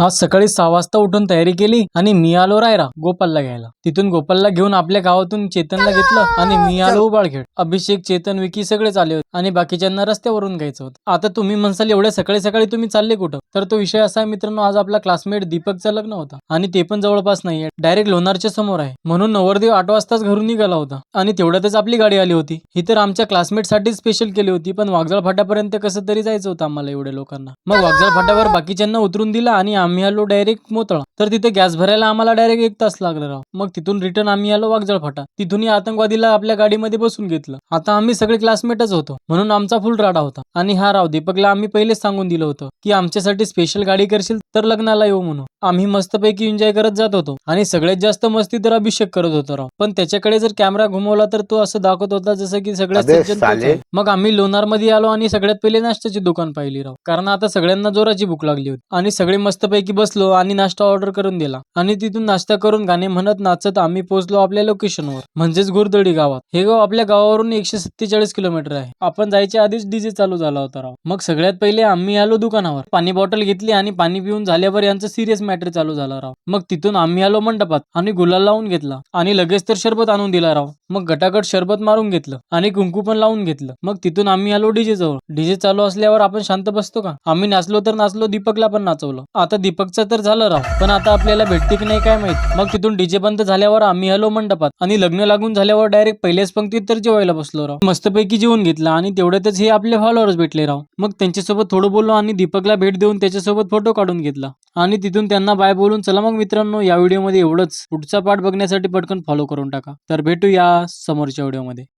आज सकाळी सहा वाजता उठून तयारी केली आणि मी आलो रायरा गोपालला घ्यायला. तिथून गोपालला घेऊन आपल्या गावातून चेतनला घेतलं आणि मी आलो उबाळखेड. अभिषेक चेतन विकी सगळेच आले होते आणि बाकीच्यांना रस्त्यावरून घ्यायचं होतं. आता तुम्ही म्हणसाल एवढ्या सकाळी सकाळी तुम्ही चालले कुठं? तर तो विषय असा आहे मित्रांनो आज आपला क्लासमेट दीपकचं लग्न होता आणि ते पण जवळपास नाहीये. डायरेक्ट लोणारच्या समोर आहे. म्हणून नवरदेव आठ वाजताच घरून निघाला होता आणि तेवढ्यातच आपली गाडी आली होती. ही तर आमच्या क्लासमेटसाठी स्पेशल केली होती पण वागजाळ फाट्यापर्यंत कसं तरी जायचं होतं आम्हाला एवढ्या लोकांना. मग वागजाळ फाट्यावर बाकीच्यांना उतरून दिला आणि आम्ही आलो डायरेक्ट मोतळा. तर तिथे गॅस भरायला आम्हाला डायरेक्ट एक तास लागला राव. मग तिथून रिटर्न आम्ही आलो वागजळ फाटा. तिथून या आतंकवादीला आपल्या गाडीमध्ये बसून घेतलं. आता आम्ही सगळे क्लासमेटच होतो. म्हणून आमचा फुल राडा होता. आणि हा राव दीपकला आम्ही पहिलेच सांगून दिलं होतं की आमच्यासाठी स्पेशल गाडी करशील तर लग्नाला येऊ म्हणून. आम्ही मस्तपैकी एन्जॉय करत जात होतो. आणि सगळ्यात जास्त मस्ती तर अभिषेक करत होता राव. पण त्याच्याकडे जर कॅमेरा घुमवला तर तो असं दाखवत होता जसं की सगळ्यात. मग आम्ही लोणार मध्ये आलो आणि सगळ्यात पहिले नाश्त्याची दुकान पाहिली राव. कारण आता सगळ्यांना जोराची भूक लागली होती. आणि सगळे मस्तपैकी बसलो आणि नाश्ता ऑर्डर करून दिला. आणि तिथून नाश्ता करून गाणे म्हणत नाचत आम्ही पोहोचलो आपल्या लोकेशनवर म्हणजेच गुरदडी गावात. हे गाव आपल्या गावावरून एकशे सत्तेचाळीस किलोमीटर आहे. आपण जायच्या आधीच डीजे चालू झाला होता राव. मग सगळ्यात पहिले आम्ही आलो दुकानावर. पाणी बॉटल घेतली आणि पाणी पिऊन झाल्यावर यांचं सिरियस मॅटर चालू झाला राव. मग तिथून आम्ही आलो मंडपात आणि गुलाल लावून घेतला. आणि लगेच तर शरबत आणून दिला राव. मग गटागट शरबत मारून घेतलं. आणि कुंकू पण लावून घेतलं. मग तिथून आम्ही आलो डीजे जवळ. डीजे चालू असल्यावर आपण शांत बसतो का? आम्ही नाचलो तर नाचलो दीपकला पण नाचवलं. आता दीपकचं तर झालं राव. पण आता आपल्याला भेटते की नाही काय माहीत? मग तिथून डीजे बंद झाल्यावर आम्ही आलो मंडपात. आणि लग्न लागून झाल्यावर डायरेक्ट पहिल्याच पंक्तीत तर जेवायला बसलो राव. मस्तपैकी जेवून घेतलं आणि तेवढ्यातच हे आपले फॉलोअर्स भेटले राव. मग त्यांच्यासोबत थोडं बोललो आणि दीपकला भेट देऊन त्याच्यासोबत फोटो काढून घेतला. आणि तिथून त्यांना बाय बोलून चला मग मित्रांनो या व्हिडिओमध्ये एवढंच. पुढचा पाठ बघण्यासाठी पटकन फॉलो करून टाका. तर भेटूया समोरच्या व्हिडिओमध्ये